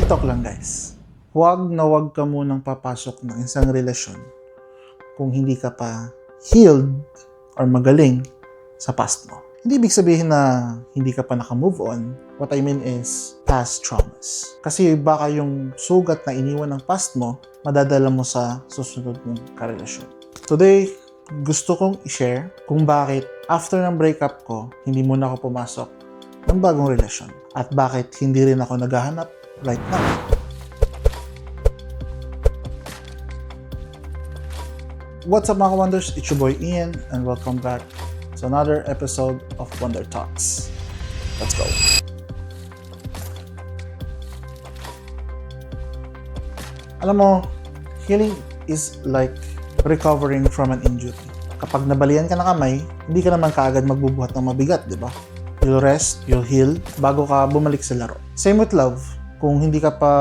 Real talk lang guys. Huwag na huwag ka munang papasok ng isang relasyon kung hindi ka pa healed or magaling sa past mo. Hindi ibig sabihin na hindi ka pa naka-move on. What I mean is past traumas. Kasi baka yung sugat na iniwan ng past mo, madadala mo sa susunod mong karelasyon. Today, gusto kong i-share kung bakit after ng breakup ko, hindi muna ako pumasok ng bagong relasyon. At bakit hindi rin ako naghahanap right now. What's up mga wonders? It's your boy Ian and welcome back to another episode of Wonder Talks. Let's go. Alam mo, healing is like recovering from an injury. Kapag nabalian ka ng kamay, hindi ka naman kaagad magbubuhat ng mabigat, di ba? You'll rest, you'll heal, bago ka bumalik sa laro. Same with love. Kung hindi ka pa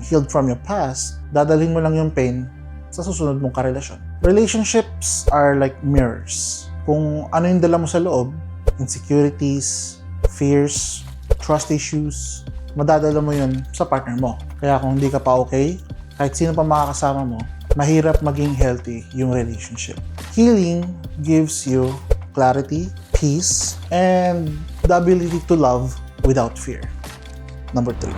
healed from your past, dadalhin mo lang yung pain sa susunod mong karelasyon. Relationships are like mirrors. Kung ano yung dala mo sa loob, insecurities, fears, trust issues, madadala mo yun sa partner mo. Kaya kung hindi ka pa okay, kahit sino pa makakasama mo, mahirap maging healthy yung relationship. Healing gives you clarity, peace, and the ability to love without fear. Number three.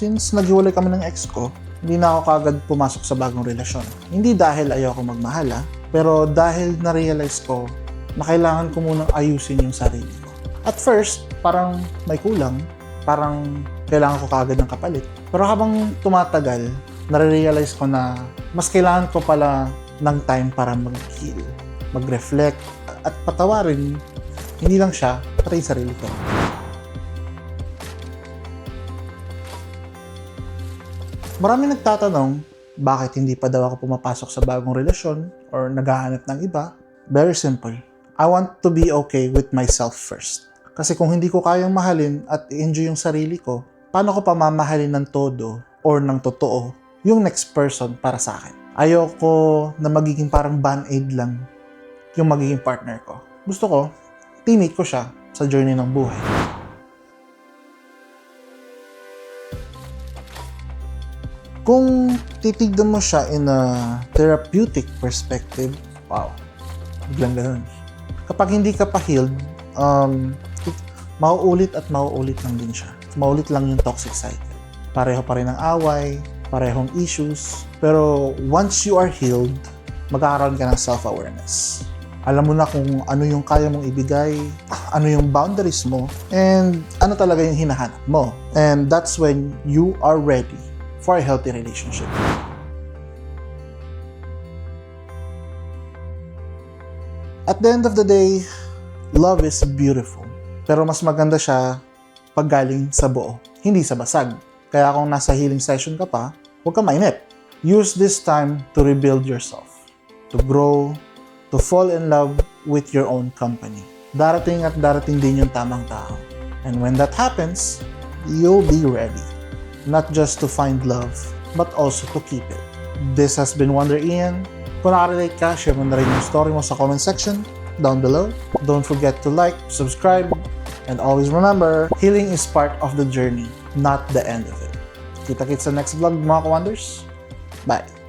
Since naghiwalay kami ng ex ko, hindi na ako kagad pumasok sa bagong relasyon. Hindi dahil ayoko magmahala, pero dahil na-realize ko na kailangan ko munang ayusin yung sarili ko. At first, parang may kulang, parang kailangan ko kagad ng kapalit. Pero habang tumatagal, nare-realize ko na mas kailangan ko pala ng time para mag-heal, mag-reflect, at patawarin hindi lang siya, pati sarili ko. Marami nagtatanong, bakit hindi pa daw ako pumapasok sa bagong relasyon or naghahanap ng iba? Very simple. I want to be okay with myself first. Kasi kung hindi ko kayang mahalin at i-enjoy yung sarili ko, paano ko pa mamahalin ng todo or ng totoo yung next person para sa akin? Ayoko na magiging parang band-aid lang yung magiging partner ko. Gusto ko, teammate ko siya sa journey ng buhay. Kung titignan mo siya in a therapeutic perspective, wow, biglang ganun. Kapag hindi ka pa healed, um, it- mauulit at mauulit lang din siya. Maulit lang yung toxic cycle. Pareho pa rin ang away, parehong issues. Pero once you are healed, magkakaroon ka ng self-awareness. Alam mo na kung ano yung kaya mong ibigay, ano yung boundaries mo, and ano talaga yung hinahanap mo. And that's when you are ready for a healthy relationship. At the end of the day, love is beautiful. Pero mas maganda siya pag galing sa buo, hindi sa basag. Kaya kung nasa healing session ka pa, huwag ka mainit. Use this time to rebuild yourself, to grow, to fall in love with your own company. Darating at darating din yung tamang tao. And when that happens, you'll be ready. Not just to find love, but also to keep it. This has been Wonder Ian. Kung nakarelate ka, share mo na rin yung story mo sa comment section down below. Don't forget to like, subscribe, and always remember, healing is part of the journey, not the end of it. Kita-kits sa next vlog mga ka-wonders. Bye!